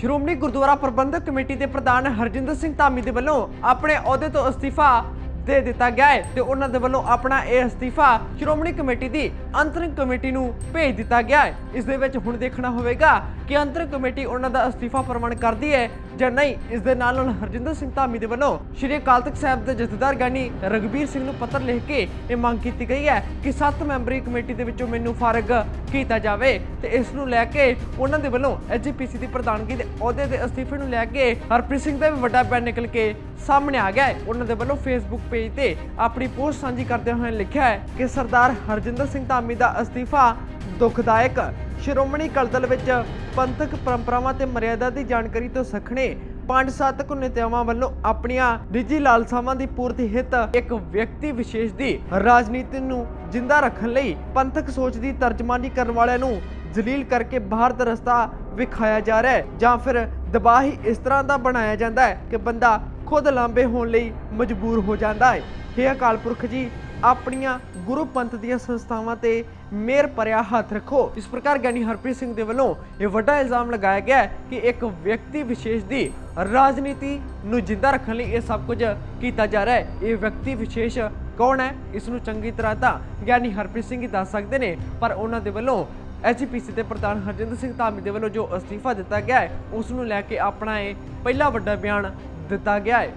ਸ਼੍ਰੋਮਣੀ ਗੁਰਦੁਆਰਾ ਪ੍ਰਬੰਧਕ committee ਦੇ ਪ੍ਰਧਾਨ ਹਰਜਿੰਦਰ ਸਿੰਘ ਧਾਮੀ ਦੇ ਵੱਲੋਂ ਆਪਣੇ ਅਹੁਦੇ ਤੋਂ ਅਸਤੀਫਾ ਦੇ ਦਿੱਤਾ ਗਿਆ ਹੈ ਤੇ ਉਹਨਾਂ ਦੇ ਵੱਲੋਂ ਆਪਣਾ ਇਹ ਅਸਤੀਫਾ ਸ਼੍ਰੋਮਣੀ ਕਮੇਟੀ ਦੀ ਅੰਤਰਿਮ ਕਮੇਟੀ ਨੂੰ ਭੇਜ ਦਿੱਤਾ ਗਿਆ ਹੈ। ਇਸ ਦੇ ਵਿੱਚ ਹੁਣ ਦੇਖਣਾ ਹੋਵੇਗਾ ਕਿ ਅੰਤਰਿਮ ਕਮੇਟੀ ਉਹਨਾਂ ਦਾ ਅਸਤੀਫਾ ਪ੍ਰਵਾਨ ਕਰਦੀ ਹੈ ਜਾਂ ਨਹੀਂ। ਇਸ ਦੇ ਨਾਲ ਨਾਲ ਹਰਜਿੰਦਰ ਸਿੰਘ ਧਾਮੀ ਦੇ ਵੱਲੋਂ ਸ਼੍ਰੀ ਅਕਾਲ ਤਖਤ ਸਾਹਿਬ ਦੇ ਜਥੇਦਾਰ ਗਿਆਨੀ ਰਗਬੀਰ ਸਿੰਘ ਨੂੰ ਪੱਤਰ ਲਿਖ ਕੇ ਇਹ ਮੰਗ ਕੀਤੀ ਗਈ ਹੈ ਕਿ 7 ਮੈਂਬਰੀ ਕਮੇਟੀ ਦੇ ਵਿੱਚੋਂ ਮੈਨੂੰ ਫਾਰਗ ਕੀਤਾ ਜਾਵੇ। ਤੇ ਇਸ ਨੂੰ ਲੈ ਕੇ ਉਹਨਾਂ ਦੇ ਵੱਲੋਂ ਐਜੀਪੀਸੀ ਦੀ ਪ੍ਰਧਾਨਗੀ ਦੇ ਅਹੁਦੇ ਦੇ ਅਸਤੀਫੇ ਨੂੰ ਲੈ ਕੇ ਹਰਪ੍ਰੀਤ ਸਿੰਘ ਦਾ ਵੀ ਵੱਡਾ ਬਿਆਨ ਨਿਕਲ ਕੇ ਸਾਹਮਣੇ ਆ ਗਿਆ ਹੈ। ਉਹਨਾਂ ਦੇ ਵੱਲੋਂ ਫੇਸਬੁੱਕ ਪੇਜ ਤੇ ਆਪਣੀ ਪੋਸਟ ਸਾਂਝੀ ਕਰਦੇ ਹੋਏ ਲਿਖਿਆ ਹੈ ਕਿ ਸਰਦਾਰ ਹਰਜਿੰਦਰ ਸਿੰਘ ਧਾਮੀ ਦਾ ਅਸਤੀਫਾ ਦੁਖਦਾਇਕ। ਸ਼੍ਰੋਮਣੀ ਕਲਦਲ ਵਿੱਚ ਪੰਥਕ ਪਰੰਪਰਾਵਾਂ ਤੇ ਮਰਿਆਦਾ ਦੀ ਜਾਣਕਾਰੀ ਤੋਂ ਸਖਣੇ ਪੰਜ ਸਾਧਕ ਨੇਤਾਵਾਂ ਵੱਲੋਂ ਆਪਣੀਆਂ ਨਿੱਜੀ ਲਾਲਸਾਵਾਂ ਦੀ ਪੂਰਤੀ ਹਿੱਤ ਇੱਕ ਵਿਅਕਤੀ ਵਿਸ਼ੇਸ਼ ਦੀ ਰਾਜਨੀਤੀ ਨੂੰ ਜਿੰਦਾ ਰੱਖਣ ਲਈ ਪੰਥਕ ਸੋਚ ਦੀ ਤਰਜਮਾਨੀ ਕਰਨ ਵਾਲਿਆਂ ਨੂੰ ਜਲੀਲ ਕਰਕੇ ਬਾਹਰ ਦਾ ਰਸਤਾ ਵਿਖਾਇਆ ਜਾ ਰਿਹਾ ਹੈ, ਜਾਂ ਫਿਰ ਦਬਾਅ ਹੀ ਇਸ ਤਰ੍ਹਾਂ ਦਾ ਬਣਾਇਆ ਜਾਂਦਾ ਹੈ ਕਿ ਬੰਦਾ ਖੁਦ ਲਾਂਬੇ ਹੋਣ ਲਈ ਮਜਬੂਰ ਹੋ ਜਾਂਦਾ ਹੈ। ਹੇ ਅਕਾਲ ਪੁਰਖ ਜੀ, ਆਪਣੀਆਂ ਗੁਰੂ ਪੰਥ ਦੀਆਂ ਸੰਸਥਾਵਾਂ ਤੇ ਮੇਰ ਭਰਿਆ ਹੱਥ ਰੱਖੋ। ਇਸ ਪ੍ਰਕਾਰ ਗਿਆਨੀ ਹਰਪ੍ਰੀਤ ਸਿੰਘ ਦੇ ਵੱਲੋਂ ਇਹ ਵੱਡਾ ਇਲਜ਼ਾਮ ਲਗਾਇਆ ਗਿਆ ਕਿ ਇੱਕ ਵਿਅਕਤੀ ਵਿਸ਼ੇਸ਼ ਦੀ ਰਾਜਨੀਤੀ ਨੂੰ ਜਿੰਦਾ ਰੱਖਣ ਲਈ ਇਹ ਸਭ ਕੁਝ ਕੀਤਾ ਜਾ ਰਿਹਾ ਹੈ। ਇਹ ਵਿਅਕਤੀ ਵਿਸ਼ੇਸ਼ ਕੌਣ ਹੈ? ਇਸ ਨੂੰ ਚੰਗੀ ਤਰ੍ਹਾਂ ਤਾਂ ਗਿਆਨੀ ਹਰਪ੍ਰੀਤ ਸਿੰਘ ਹੀ ਦੱਸ ਸਕਦੇ ਨੇ, ਪਰ ਉਹਨਾਂ ਦੇ ਵੱਲੋਂ ਐਚਪੀਸੀ ਦੇ ਪ੍ਰਧਾਨ ਹਰਜਿੰਦਰ ਸਿੰਘ ਧਾਮੀ ਦੇ ਵੱਲੋਂ ਜੋ ਅਸਤੀਫਾ ਦਿੱਤਾ ਗਿਆ ਹੈ, ਉਸ ਨੂੰ ਲੈ ਕੇ ਆਪਣਾ ਇਹ ਪਹਿਲਾ ਵੱਡਾ ਬਿਆਨ ਦਿੱਤਾ ਗਿਆ ਹੈ।